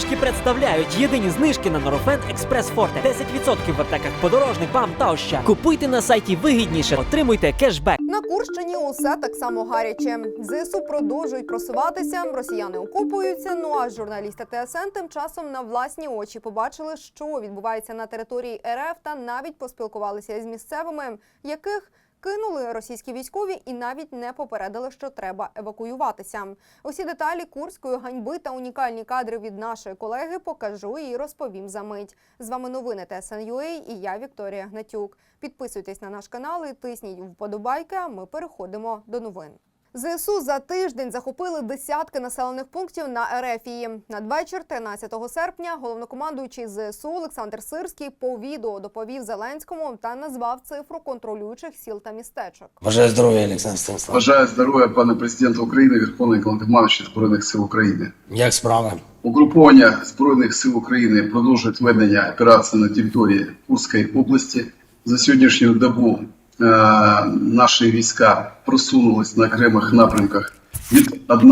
знижки представляють єдині знижки на Норофен Експрес Форте. 10% в аптеках подорожник вам та оща. Купуйте на сайті вигідніше, отримуйте кешбек. На Курщині усе так само гаряче. ЗСУ продовжують просуватися, росіяни окупуються. Ну а журналісти ТСН тим часом на власні очі побачили, що відбувається на території РФ, та навіть поспілкувалися із місцевими, яких кинули російські військові і навіть не попередили, що треба евакуюватися. Усі деталі курської ганьби та унікальні кадри від нашої колеги покажу і розповім за мить. З вами новини ТСНЮА і я Вікторія Гнатюк. Підписуйтесь на наш канал і тисніть вподобайки. А ми переходимо до новин. ЗСУ за тиждень захопили десятки населених пунктів на Ерефії. Надвечір 13 серпня головнокомандуючий ЗСУ Олександр Сирський по відео доповів Зеленському та назвав цифру контролюючих сіл та містечок. Бажаю здоров'я, Олександр Станіславович. Бажаю здоров'я, пане президенту України, Верховний Головнокомандуючий Збройних сил України. Як справи? Угруповання Збройних сил України продовжують ведення операції на території Курської області. За сьогоднішню добу наші війська просунулись на окремих напрямках від 1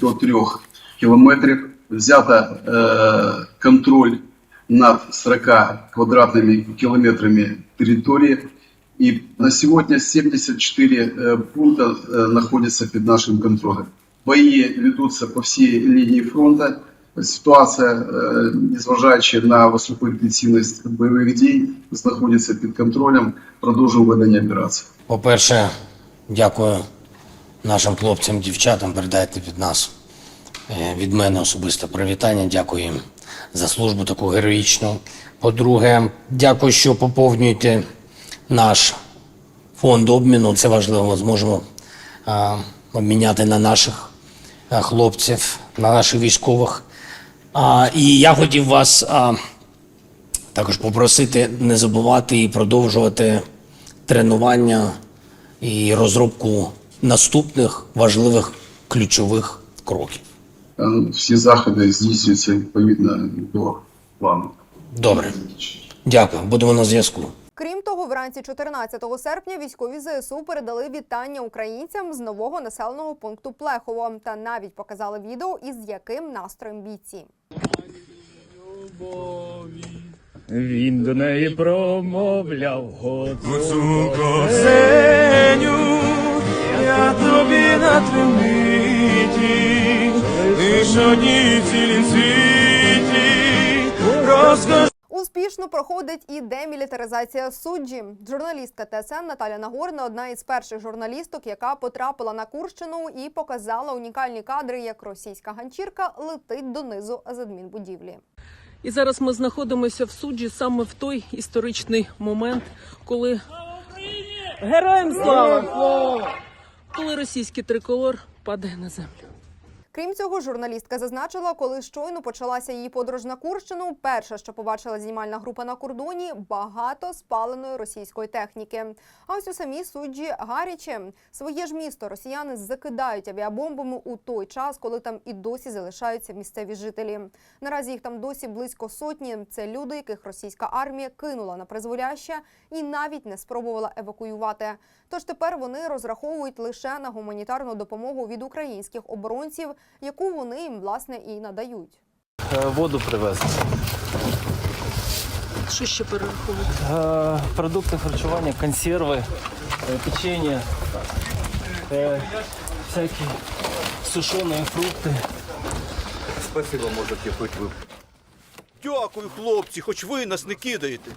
до 3 кілометрів. Взято е, контроль над 40 квадратними кілометрами території. И на сегодня 74 э, пункта э, находятся под нашим контролем. Бои ведутся по всей линии фронта. Ситуація, е, незважаючи на високу інтенсивність бойових дій, знаходиться під контролем. Продовжуємо ведення операції. По-перше, дякую нашим хлопцям, дівчатам. Передайте від нас е, від мене особисто привітання. Дякую їм за службу таку героїчну. По-друге, дякую, що поповнюєте наш фонд обміну. Це важливо. Ми зможемо а, обміняти на наших хлопців, на наших військових. А, і я хотів вас а, також попросити не забувати і продовжувати тренування і розробку наступних важливих ключових кроків. Е, Всі заходи здійснюються відповідно до плану. Добре, дякую. Будемо на зв'язку. Крім того, вранці 14 серпня військові ЗСУ передали вітання українцям з нового населеного пункту Плехово та навіть показали відео, із яким настроєм бійці. Він до неї промовляв Гуцулко, Сеню, я тобі на тримиті, ти що ні цілім світі, розкажи. Успішно проходить і демілітаризація суджі. Журналістка ТСН Наталя Нагорна одна із перших журналісток, яка потрапила на Курщину і показала унікальні кадри, як російська ганчірка летить донизу з адмінбудівлі. І зараз ми знаходимося в суджі саме в той історичний момент, коли героям слава! Коли російський триколор падає на землю. Крім цього, журналістка зазначила, коли щойно почалася її подорож на Курщину, перше, що побачила знімальна група на кордоні, багато спаленої російської техніки. А ось у самій суджі гаряче своє ж місто росіяни закидають авіабомбами у той час, коли там і досі залишаються місцеві жителі. Наразі їх там досі близько сотні. Це люди, яких російська армія кинула на призволяще і навіть не спробувала евакуювати. Тож тепер вони розраховують лише на гуманітарну допомогу від українських оборонців, яку вони їм власне і надають. Е, Воду привезли. Що ще перераховувати? Е, Продукти харчування, консерви, е, печення, всякі сушені фрукти. Спасибо, мужики, хоч ви. Дякую, хлопці, хоч ви нас не кидаєте.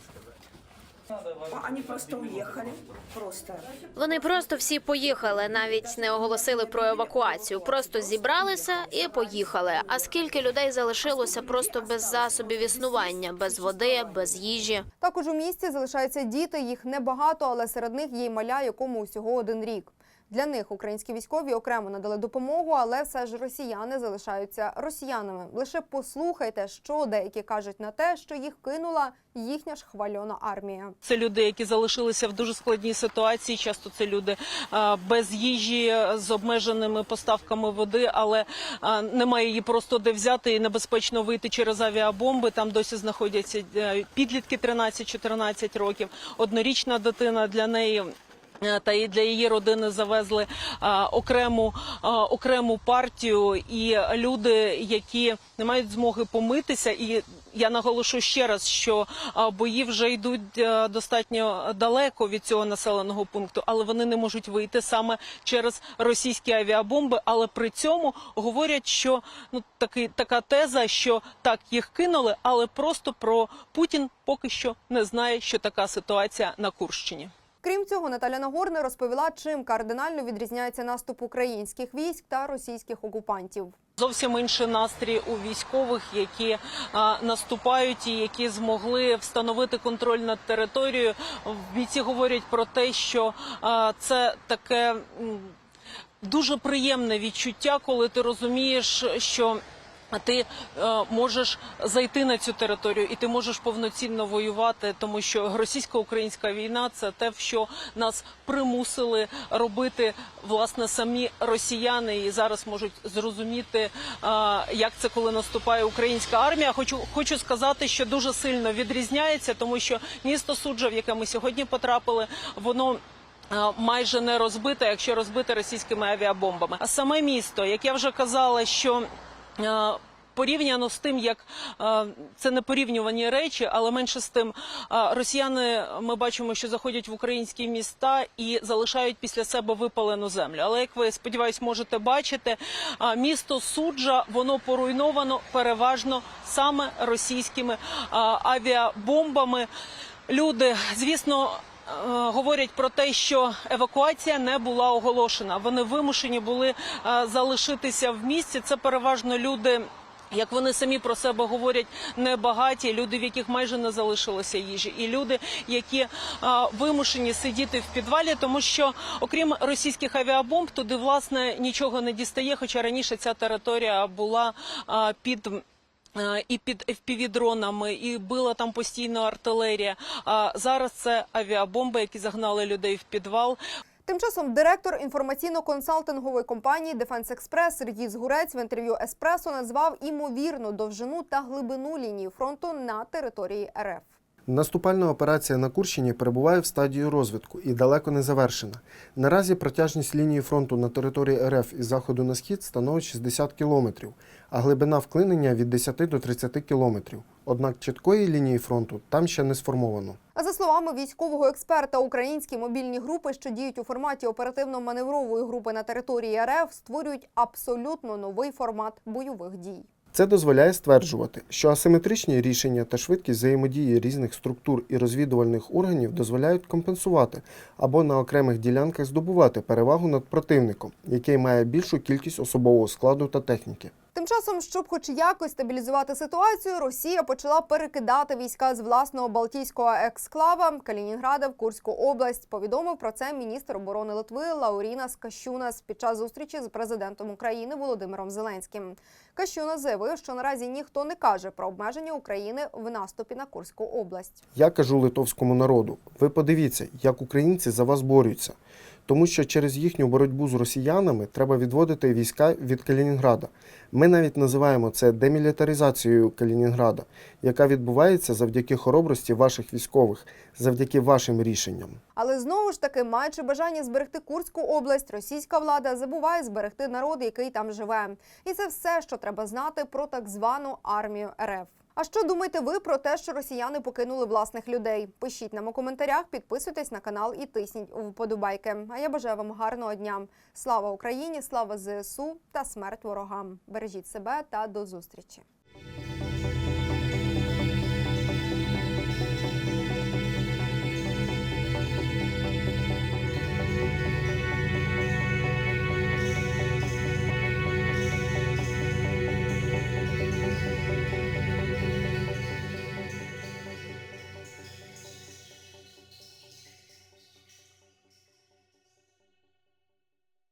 Они просто уїхали. Просто. Вони просто всі поїхали, навіть не оголосили про евакуацію. Просто зібралися і поїхали. А скільки людей залишилося просто без засобів існування, без води, без їжі? Також у місті залишаються діти. Їх небагато, але серед них є й маля, якому усього один рік. Для них українські військові окремо надали допомогу, але все ж росіяни залишаються росіянами. Лише послухайте, що деякі кажуть на те, що їх кинула їхня ж хвальона армія. Це люди, які залишилися в дуже складній ситуації. Часто це люди без їжі з обмеженими поставками води, але а, немає її просто де взяти і небезпечно вийти через авіабомби. Там досі знаходяться е, підлітки 13-14 років. Однорічна дитина для неї Е, Та і для її родини завезли а, окрему а, окрему партію, і люди, які не мають змоги помитися, і я наголошу ще раз, що бої вже йдуть е, достатньо далеко від цього населеного пункту, але вони не можуть вийти саме через російські авіабомби. Але при цьому говорять, що ну такий така теза, що так їх кинули, але просто про Путін поки що не знає, що така ситуація на Курщині. Крім цього, Наталя Нагорна розповіла, чим кардинально відрізняється наступ українських військ та російських окупантів. Зовсім інший настрій у військових, які а, наступають і які змогли встановити контроль над територією. Бійці говорять про те, що а, це таке дуже приємне відчуття, коли ти розумієш, що. Ти е, можеш зайти на цю територію, і ти можеш повноцінно воювати, тому що російсько-українська війна це те, що нас примусили робити власне самі росіяни, і зараз можуть зрозуміти, е, як це коли наступає українська армія. Хочу хочу сказати, що дуже сильно відрізняється, тому що місто суджа, в яке ми сьогодні потрапили, воно. е, Майже не розбите, якщо розбите російськими авіабомбами. А саме місто, як я вже казала, що порівняно з тим, як е, це не порівнювані речі, але менше з тим, е, росіяни ми бачимо, що заходять в українські міста і залишають після себе випалену землю. Але як ви сподіваюсь, можете бачити, е, місто суджа воно поруйновано переважно саме російськими е, авіабомбами. Люди, звісно. Е, Говорять про те, що евакуація не була оголошена. Вони вимушені були е, залишитися в місті. Це переважно люди. Як вони самі про себе говорять, небагаті люди, в яких майже не залишилося їжі, і люди, які а, вимушені сидіти в підвалі, тому що окрім російських авіабомб, туди власне нічого не дістає. Хоча раніше ця територія була під. Е, І під FPV-дронами, і била там постійно артилерія. А зараз це авіабомби, які загнали людей в підвал. Тим часом директор інформаційно-консалтингової компанії Дефенс Експрес Сергій Згурець в інтерв'ю Еспресо назвав імовірну довжину та глибину лінії фронту на території РФ. Наступальна операція на Курщині перебуває в стадії розвитку і далеко не завершена. Наразі протяжність лінії фронту на території РФ із заходу на схід становить 60 кілометрів, а глибина вклинення від 10 до 30 кілометрів. Однак чіткої лінії фронту там ще не сформовано. А за словами військового експерта, українські мобільні групи, що діють у форматі оперативно-маневрової групи на території РФ, створюють абсолютно новий формат бойових дій. Це дозволяє стверджувати, що асиметричні рішення та швидкість взаємодії різних структур і розвідувальних органів дозволяють компенсувати або на окремих ділянках здобувати перевагу над противником, який має більшу кількість особового складу та техніки. Часом, щоб хоч якось стабілізувати ситуацію, Росія почала перекидати війська з власного Балтійського ексклава Калінінграда в Курську область. Повідомив про це міністр оборони Литви Лаурінас Кащунас під час зустрічі з президентом України Володимиром Зеленським. Кащунас заявив, що наразі ніхто не каже про обмеження України в наступі на Курську область. Я кажу литовському народу: ви подивіться, як українці за вас борються. Тому що через їхню боротьбу з росіянами треба відводити війська від Калінінграда. Ми навіть називаємо це демілітаризацією Калінінграда, яка відбувається завдяки хоробрості ваших військових, завдяки вашим рішенням. Але знову ж таки, маючи бажання зберегти Курську область, російська влада забуває зберегти народ, який там живе. І це все, що треба знати про так звану армію РФ. А що думаєте ви про те, що росіяни покинули власних людей? Пишіть нам у коментарях, підписуйтесь на канал і тисніть у вподобайки. А я бажаю вам гарного дня. Слава Україні, слава ЗСУ та смерть ворогам. Бережіть себе та до зустрічі.